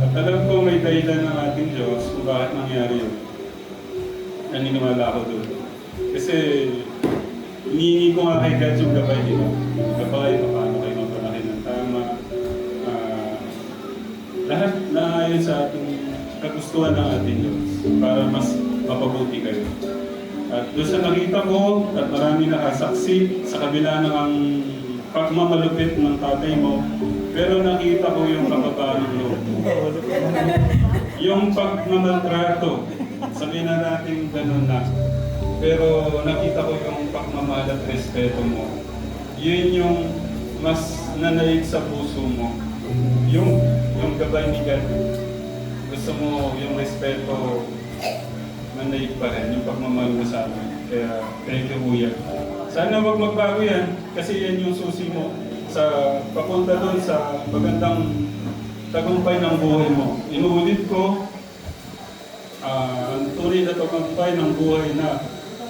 At alam ko may dahilan ng ating Diyos kung bakit nangyari yun. Naniniwala ako doon. Kasi hinihingi ko nga kay God yung gabay nila. Gabay, paano kayo mapalaki ng tama. Ah, lahat na ayon sa ating kagustuhan ng ating Diyos para mas mapabuti kayo. At doon sa nakita ko, at marami nakasaksi sa kabila ng ang pagmamalupit ng tatay mo, pero nakita ko yung kababaan ng loob. Yung pagmamaltrato, sabihin na natin ganun na. Pero nakita ko yung pagmamahal at respeto mo. Yun yung mas nanaig sa puso mo. Yung, yung gabay ni God. Gusto mo yung respeto nanaig pa rin, yung pagmamahal mo sa amin. Kaya, thank you, Kuya. Sana wag magbago yan, kasi yan yung susi mo sa papunta doon sa magandang tagumpay ng buhay mo. Inuulit ko, ah, ang tunay na tagumpay ng buhay na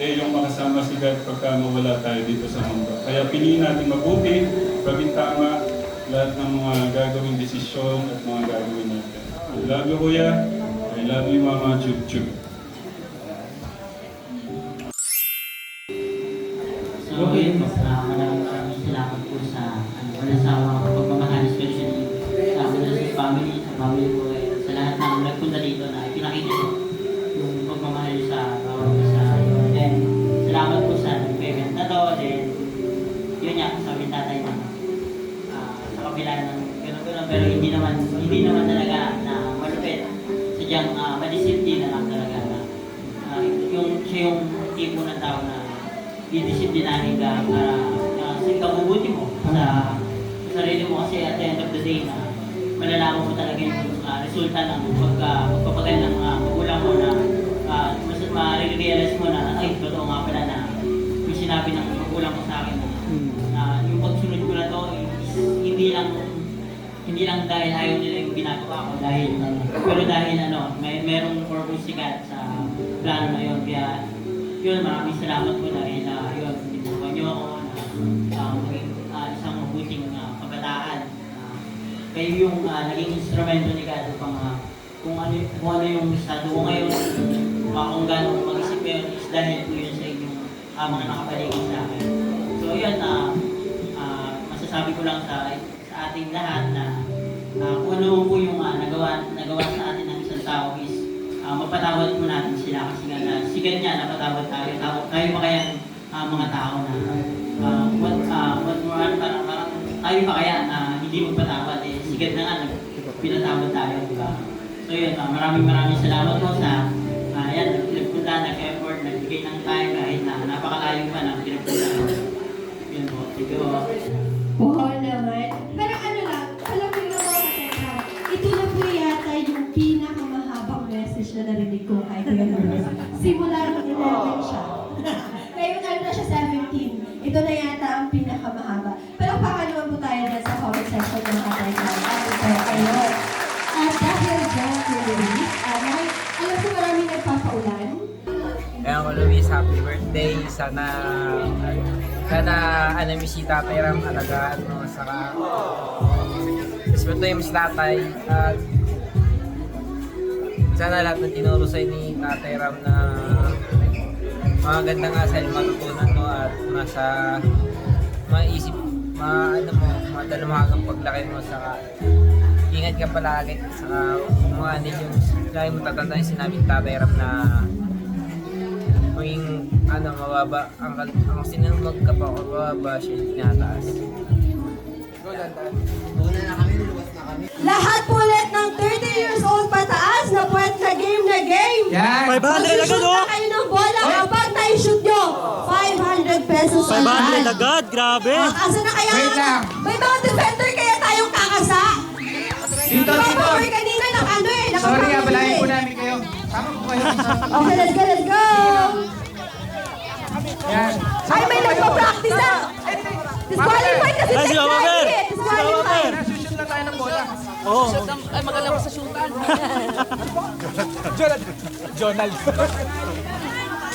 eh, yung makasama si God pagka mawala tayo dito sa mundo. Kaya piliin natin mabuti, gawin tama, lahat ng mga gagawing desisyon at mga gagawin natin. I love you, Kuya. I love you, Mama Chub Chub. So, yun po, especially sa amin sa family, sa family ko, eh, sa lahat ng nagpunta dito na ipinakita ko yung pagmamahal sa bawat isa. Then, salamat po sa nag-payment na to. Then, yun nga, sabi tatay na ah, sa kabila ng gano'n-gano'n, pero hindi naman, hindi naman talaga na malupit. Sadyang uh, madisiplina lang talaga na ah, yung, siya yung tipo ng tao na didisiplinahin ka para uh, sa ikabubuti mo sa, kasi at the end of the day na malalaman mo talaga yung uh, resulta ng pagka, pagpapagal ng uh, magulang mo na uh, mas ma-realize mo na ay, totoo nga pala na yung sinabi ng magulang ko sa akin na, na yung pagsunod ko na to is hindi lang hindi lang dahil ayaw nila yung ginagawa ko dahil pero dahil ano may merong purpose si God sa plano na yun. Kaya yun maraming salamat po dahil uh, kayo yung uh, naging instrumento ni God upang uh, kung ano, kung ano yung estado ko ngayon uh, kung gano'ng mag-isip ngayon is dahil po yun sa inyong uh, mga nakapaligid sa akin. So yun uh, uh, masasabi ko lang sa sa ating lahat na uh, kung ano po yung uh, nagawa, nagawa sa atin ng isang tao is uh, mapatawad po natin sila kasi nga na si niya napatawad tayo. Tayo, tayo pa kaya uh, mga tao na uh, what, uh, what more, ano, parang, parang tayo pa kaya na hindi magpatawad God na nga nag- pinatawad tayo, di ba? So yun, uh, maraming maraming salamat po sa uh, yan, pinagpunta, nag-effort, nagbigay ng time kahit na napakalayo pa ng pinagpunta. Yun po, sige po. Oo birthday. Sana sana ano mi si Tatay Ram alagaan mo saka respetuhin mo si Tatay at sana lahat ng tinuro sa'yo ni Tatay Ram na maganda nga sa'yo matutunan mo at masa maisip ma ano mo madala mo hanggang paglaki mo saka ingat ka palagi saka mga ano yung lagi mo yung sinabi Tatay Ram na ano mababa ang ang sinunod ka pa mababa siya yung tinataas. Lahat po ulit ng 30 years old pataas na puwet na game na game. Yan! 500 agad Mag-shoot oh! na kayo ng bola. Kapag na-shoot nyo, 500 pesos 500 agad, grabe! Ah, Asa na kaya? Wait lang. May mga defender kaya tayong kakasa. Dito, dito. Boy, kanina nak ano eh. Sorry ah, nakapangiti balayin eh. po namin kayo. Tama po kayo. Okay, let's go, let's go. Yan. Ay, may nagpa-practice na! Disqualified kasi Ay, si Mabel! Disqualified! Eh. Shoot na tayo ng bola. Oo. Ay, magalang sa shootan. Jonal. Jonal.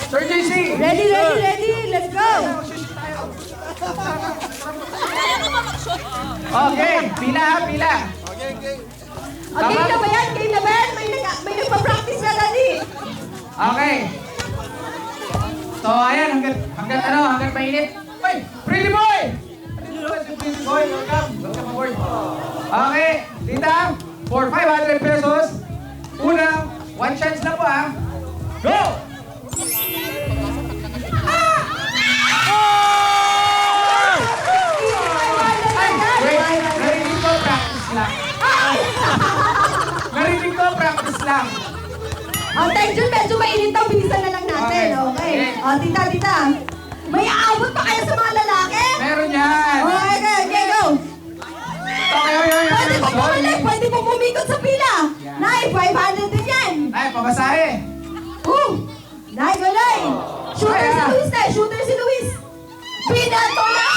Sir JC! Ready, ready, ready! Let's go! Kaya ko ba mag-shoot? Oh, okay, pila ha, pila. Okay, okay. Okay, game na ba yan? Game na ba yan? May, may nagpa-practice na, Dani. Okay. So, ayan, hanggang, hanggang ano, hanggang mainit. Ay, pretty boy! Pretty boy, welcome. Welcome aboard. Okay, tita, for 500 pesos, unang, one chance na po ah. Go! Ay, wait, narinig ko, practice lang. Narinig practice lang. Ang tension medyo mainit daw, bilisan na lang natin. Okay. Okay. Okay. O, tita, tita. May aabot pa kayo sa mga lalaki? Meron yan. Okay, okay, okay, go. Okay, okay, okay. Pwede po bumalik, pwede po bumikot sa pila. Yeah. Nay, 500 din yan. Ay, pabasahe. Uh! Nay, galay. Shooter Ay, si. Luis, Nay. Shooter si Luis. Pinato na!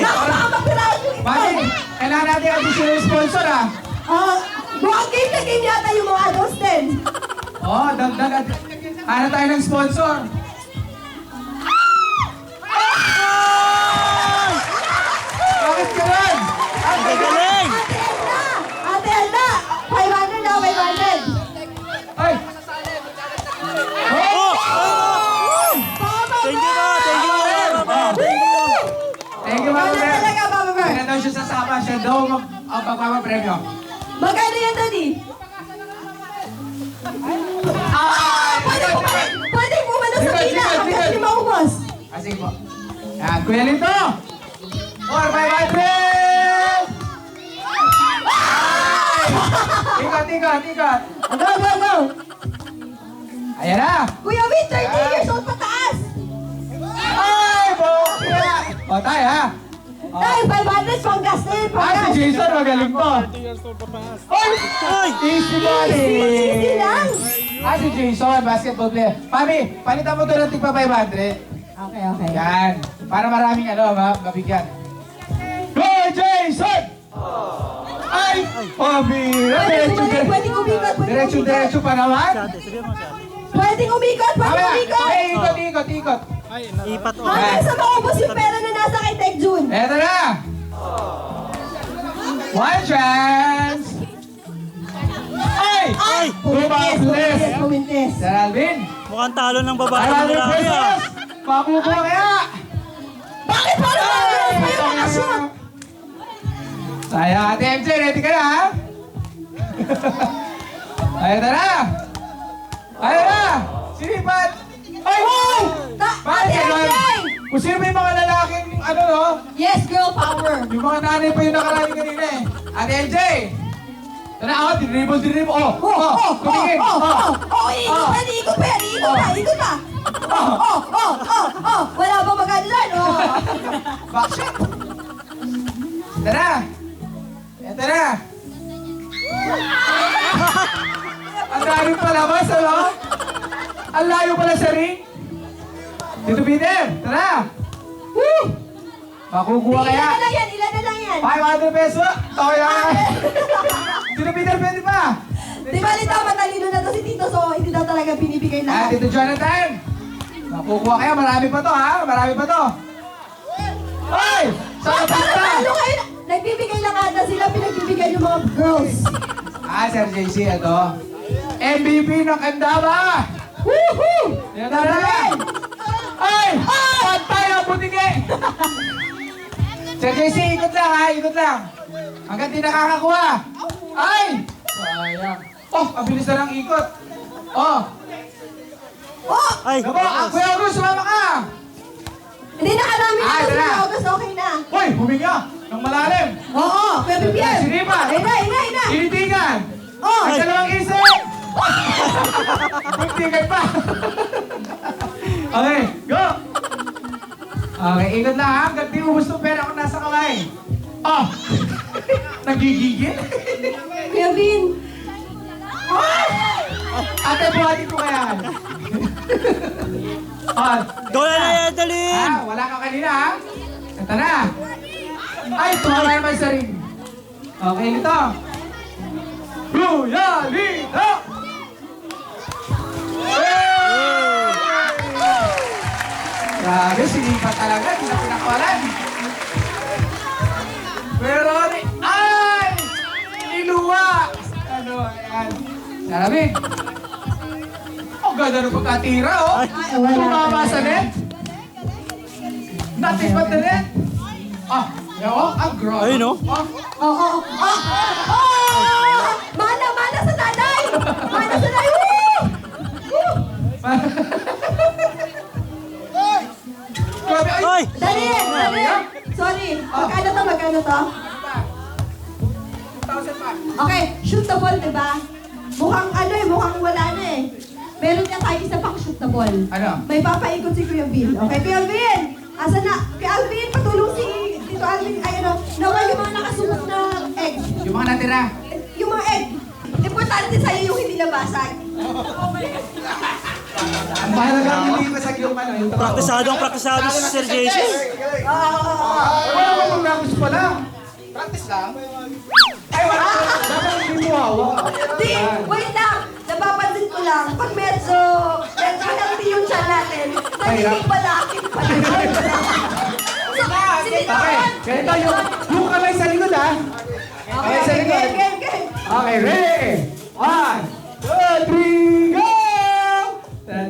Naku, baka mapirahan yung ito. Bakit? Kailangan natin additional sponsor ah. Ah, mukhang game na game yata yung mga adults din. Oh, dagdag at... Ano tayo ng sponsor? Daw siya daw mag ang pagpapapremyo. Magkano yan, Daddy? Ah! Pwede po, pwede po man sa pila hanggang tingnan. di maubos. Ah, sige po. Yan, Kuya Lito! Or 500! Ikot, ikot, ikot. Go, go, go. Ayan na! Kuya Win, 30 years old pataas. Ay, bokya! O, tayo ha! Tay, 500 pang gas yun, pang Ah, si gas. Jason, magaling po. Ay! Ay! Easy Easy, easy money! lang. Ah, si Jason, basketball player. Mami, palitan mo doon ng tigpa 500. Okay, okay. Yan. Para maraming ano, ma mabigyan. Go, Jason! Ay! Pabira! Pwede Diretso, bumalik, pwede umikot, pwede diretso, umikot. diretso pa naman. Pwede umikot, pwede Mamaya, umikot. okay, ikot, ikot, ikot. Ipat o. Hanggang sa maubos yung pera na nasa Chance! Ay! Ay! Pumintes, pumintes. Sir Alvin! Mukhang talo ng babae ng 500 lalaki ah. pesos! Makukuha kaya! Bakit pa yung nakashoot? Saya, Ate MJ, ready ka na ha? Ayun na na! Ayun na! Sinipat! Ay! Wow! Ta- Bakit Ate? MJ! Kung sino yung mga lalaking, ano no? Yes, girl power. Yung mga nanay pa yung nakarami kanina eh. Ate MJ! Tara ako, dinribble, dinribble. Oh, Oh, oh, oh, oh, oh, oh, Oh. ikot pa, ikot pa, ikot pa. Oh, oh, Makukuha Ilan kaya? na lang yan, ilan na lang yan. 500 pesos! Okay lang. Dito, Peter, pwede pa? Di ba nito, matalino na to si Tito, so hindi daw talaga binibigay Ah, lahat. Tito Jonathan! Makukuha kaya? Marami pa to, ha? Marami pa to. Ay! Saan ka para punta? talo kayo. Nagbibigay lang ata sila, pinagbibigay yung mga girls. Ah, Sir JC, ito. MVP ng Kandaba! Woohoo! Yan na na! Ay! Pantay ang butike! Sir JC, ikot lang ha, ikot lang. Hanggang di nakakakuha. Ay! Sayang. Oh, ang bilis na ng ikot. Oh, Oh! Ay! Gabo, ah, Kuya August, sumama ka! Hindi nakarami na Ah, to si tara. August, okay na. Hoy, huminga! Ng malalim! Oo, Kuya Bibian. Sinipa! Ina, ina, ina. Tinitigan! Oh, Ang dalawang isip! Muntikan pa! okay, go! Okay, ikot lang ha. Hanggang di ubus ng pera kung nasa kamay. Oh! Nagigigil? Kuya Vin. Ate, buhatin ko kaya. oh, Go na na, Edeline! ah, wala ka kanina ha? Ito na. Ay, tumama naman sa ring. Okay, ito. Kuya Lito! Grabe, sinipa talaga. Hindi na pinakawalan. Meron, ay! Niluwa! Ano, ayan. Sarami. Ang ganda ng pagkatira, oh. Tumama sa net. Nothing but the net. Ah, yan, oh. Ang grabe. Ayun, oh. Ah, Oo, oo, oo. Oh! Mana, mana sa nanay! Mana sa nanay! Woo! Woo! Ay! Dali, dali. Sorry. Magkano to, magkano to? 2,000 pa. Okay, shoot the ball, di ba? Mukhang ano eh, mukhang wala na eh. Meron niya tayo isa pang shoot the ball. Ano? May papaikot si Kuya Bill. Okay, Kuya Bill! Asa na? Kuya Alvin, patulong si Tito Alvin. Ay ano, nawa yung mga nakasuot na egg. Yung mga natira. Yung mga egg. Importante sa'yo yung hindi nabasag. Ang mahalaga hindi masag yung ano, yung trabaho. Praktisadong praktisado si Sir JC. Wala mo kung practice pa lang. Practice lang? Ay, wala. Dapat hindi mo hawak. Di, wait lang. Napapansin ko lang, pag medyo, medyo healthy yung chan natin, nagiging balakid pa rin. So, sige, Okay, ganito yung, yung kamay sa likod ha. Okay, sa likod. Okay, ready? One, two, three, go! Wala,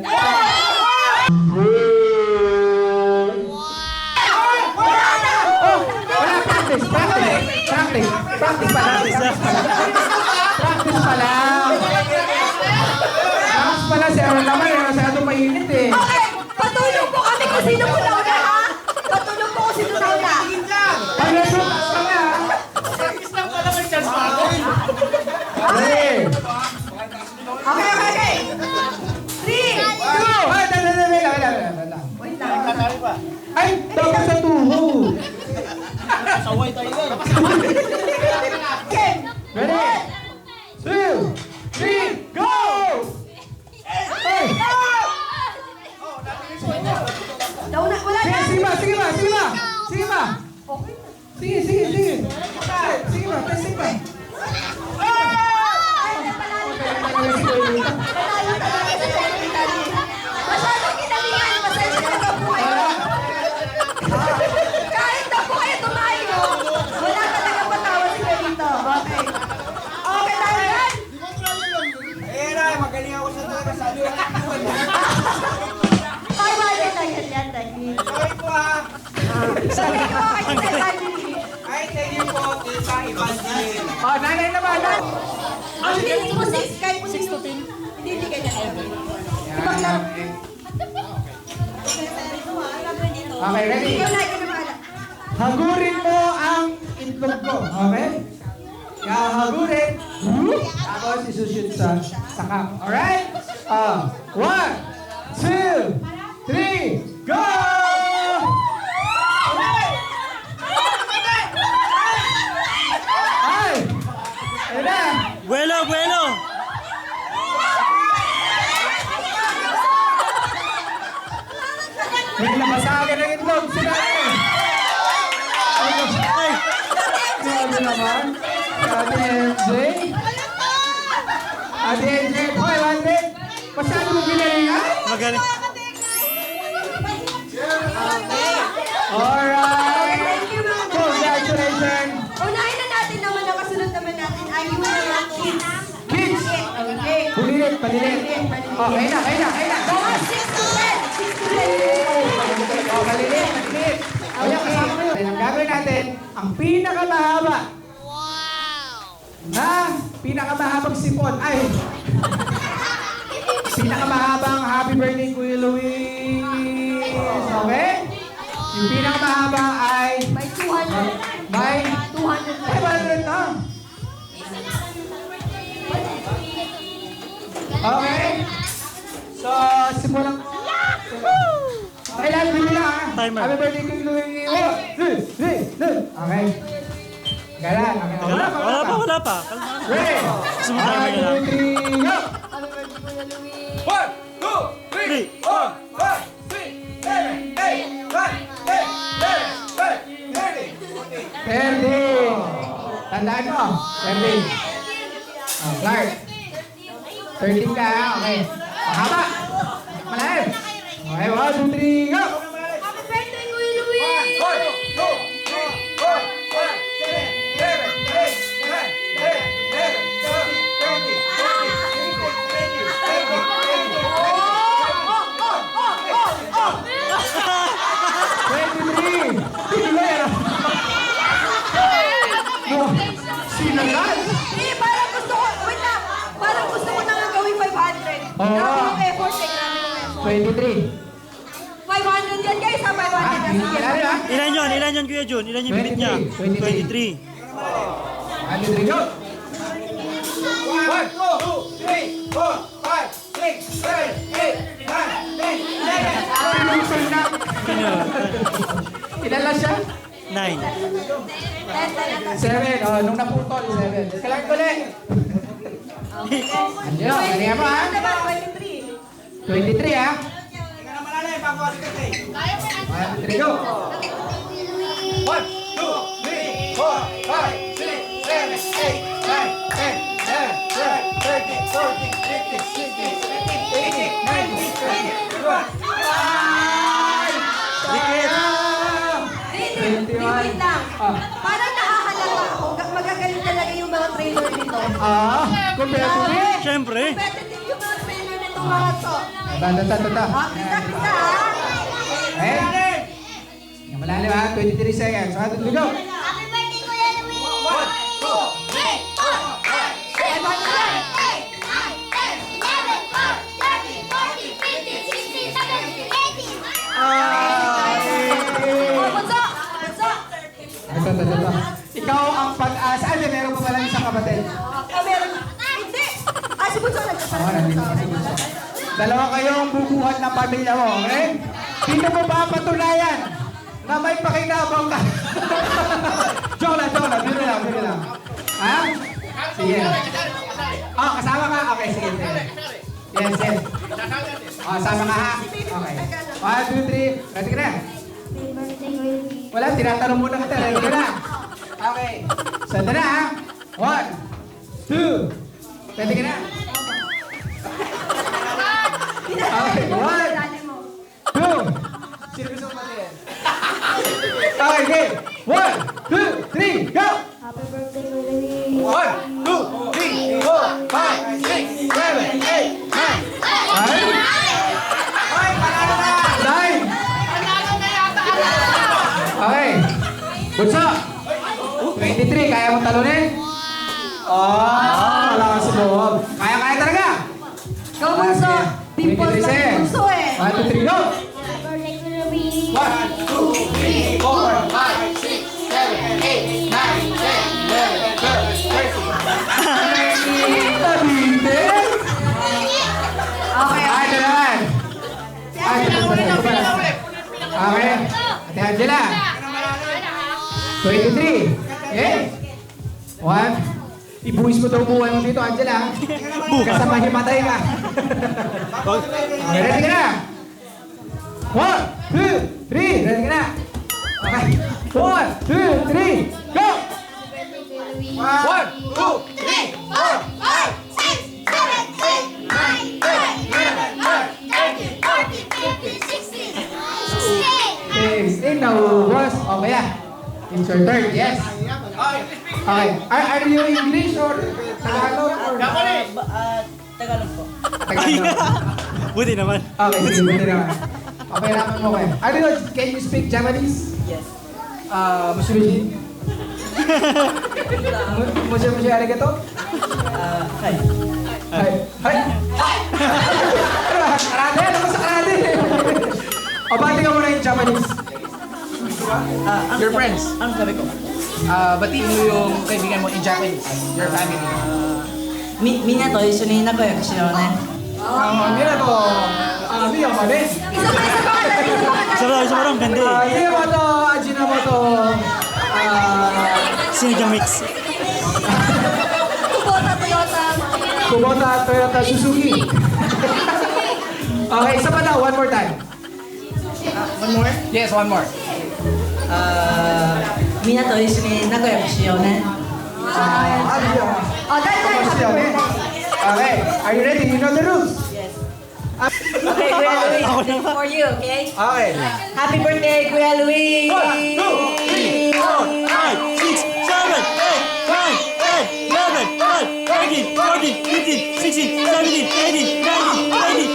practice, practice, practice, pa lang. Practice pa lang. Practice pa lang, si Aaron naman, eh, masyado mainit eh. Okay, patulong po kami kung sino po nauna, Ay, dapat sa tuhod. Game. ready? Ikaw ikaw. Hagurin mo ang itlog ko, okay? Kaya hagurin. Tapos isushoot sa sakap. Alright? Ah, one, two, three, Magaling. Alright. Thank you, mga Congratulations. Unahin na natin naman ang kasunod naman natin ay yung mga kids. Kids. Okay. Pulilit, palilit. Oh, kaya na, kaya na, kaya na. Mga 6 to 10. 6 to 10. Oh, palilit, palilit. Ayan, kasama yun. Ang gagawin natin, ang pinakamahaba. Na, pinakamahabang sipon. Ay, pinakamahabang happy birthday, Kuya Luis. Okay? Yung pinakamahaba ay May 200. may 200. ay, 100 na. Okay? So, simulan ko. Okay, lahat ah. Timer. Happy birthday Kuya Luis. Luis, Luis, Luis. Okay. Gala, okay. Wala, wala pa, wala pa. Kalma ka. Ready? One, two, three, go! One, two, three, four, five, six, seven, eight, nine, ten, eleven, twelve, thirteen, fourteen. Thirteen. Tandaan mo, thirteen. Oh, Clark. Thirteen ka, okay. Mahaba. Malalim. Okay, one, two, three, go! 23. 500 yan guys, ha? 500 Ah, ha? Ilan yun? Ilan yun, Kuya Jun? Ilan yung binit niya? 23. 23. 100 yun. 1, 2, 3, 4, 5, 6, 7, 8, 9, 10, 11. Sino? Ilan lang siya? 9. 7. Oh, nung naputol, 7. Kailangan ko ulit. Andiyo, kanya mo ha? 23 ha? 1, 3, go! 1, 2, 3, 4, 5, 6, 7, 8, 9, 10, 11, 12, 13, 14, 15, 16, 17, 18, 19, 20, 21. Wait lang. Ah. Parang nakahalata ako. Magagaling talaga yung mga trailer nito. Ah, me. Siyempre. Competitive yung mga trailer nito mga to. Tanda, tanda, tanda. Ah, kita, Eh? Yung malalim ha, 23 seconds. Two, three, go! Happy birthday, Kuya Louie! One, two, three, four, five, six, seven, eight, nine, ten, eleven, twelve, thirteen, fourteen, fifteen, sixteen, seventeen, eighteen. Bunso! Bunso! Ito, ito, ito. Ikaw ang pag-asa. Ano, meron pa pala isang kapatid. Ah, meron. Hindi! Ah, si Bunso nagkasara Dalawa kayong bubuhat ng pamilya mo, okay? Dito mo ba patunayan na may pakinabang ka? joke lang, joke lang. Biro lang. Ha? Sige. Oh, kasama ka? Okay, sige. Yes, yes. Oh, kasama ka ha? Okay. One, two, three. Ready ka na? Wala, tinatanong muna kita. Ready ka na? Okay. Sanda na ha? One, two. Ready ka na? Okay, one, two. Sino gusto kumatiin? Okay, game. One, two, three, go! Happy birthday, Louie! One, two, three, four, five, six, seven, eight, nine. Nine? Nine. Okay. Bunso. 23, kaya mo talunin? Oh, wala ka sa loob. Kaya, kaya talaga. Ikaw, Bunso. Pimples lang puso eh. 1, 2, 3, go! 1, 2, 3, 4, 5, 6, 7, 8, 9, 10, 11, 12, 13. Nabitin! Okay, Ay, okay. ito naman. Ay, ito naman. Okay. Ate Angela. 23. Okay? 1, Ibuhis mo daw buhay mo dito, Angela. Bukas na mahimatay ka. Ready ka na? One, two, three. Ready ka na? Okay. One, two, three. Go! One, two, three, four, five, six, seven, eight, nine, ten, eleven, twelve, thirteen, fourteen, fifteen, sixteen. Sixteen. Sixteen na ubos. Okay ah. It's your turn, yes. Okay. Are, are you English or Tagalog or? Tagalog po. Tagalog. Buti naman. Okay, sige, buti naman. Okay, naman mo kayo. Are you, can you speak Japanese? Yes. Ah, uh, Musubishi? Musubishi arigato? Ah, hi. Hi. Hi. Karate? Ano ba sa karate? o, bati ka muna yung Japanese. Ah, Your friends. Ano sabi ko? Ah, batiin mo yung kaibigan mo in Japanese. Your family. Mi, minato iso ni nakoyaku shirou ne. Ah, mira to. Ah, miya mo ne. Isa pa, isa pa, isa pa. Isa pa, isa pa rin, ganda Ah, eh. miya mo to, Ajinomoto. Ah, Sinigang mix. Kubota, Toyota. Kubota Toyota Suzuki. okay, isa pa daw, one more time. One more? Yes, one more. Ah, minato iso ni nakoyaku shirou ne. Ah, ano yun? Oh, dahil dahil, Tapos happy yun, eh. birthday. Okay, are you ready? You know the rules? Okay, Kuya Louie. this is for you, okay? Okay. Happy birthday, Kuya Louie! One, two, three, four, Five, six, seven, eight, nine, ten, eleven, twelve, thirteen, fourteen, fifteen, sixteen, seventeen, eighteen, nineteen, twenty,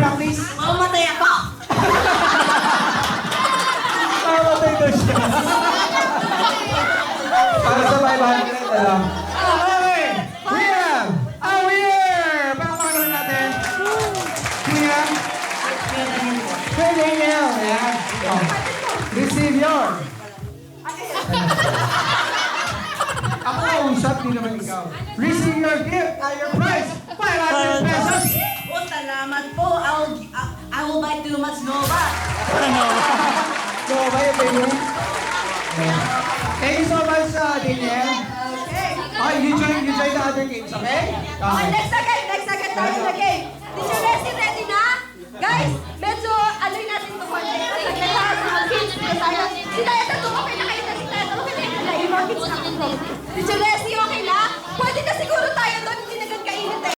practice? Mamatay ako. Mamatay daw siya. Para sa 500 na lang. Okay. We have a winner! Natin. Here. Kay Daniel. Ayan. Oh. Receive your. Ako ang usap, di naman ikaw. Receive your gift at your price. 500 pesos salamat po. I'll, I- I will buy two months Nova. Ano? So, bye, baby. Thank you so much, uh, Daniel. Okay. Oh, you join, you join the other games, okay? Okay, Okay. next again, next again tayo sa game. Teacher Leslie, ready na? Guys, medyo aloy natin ito konti. Saglit lang, mga kids na tayo. Si Taya Tatu, okay na kayo na si Taya okay na. Yung mga kids na ako. Teacher Leslie, okay na? Pwede na siguro tayo doon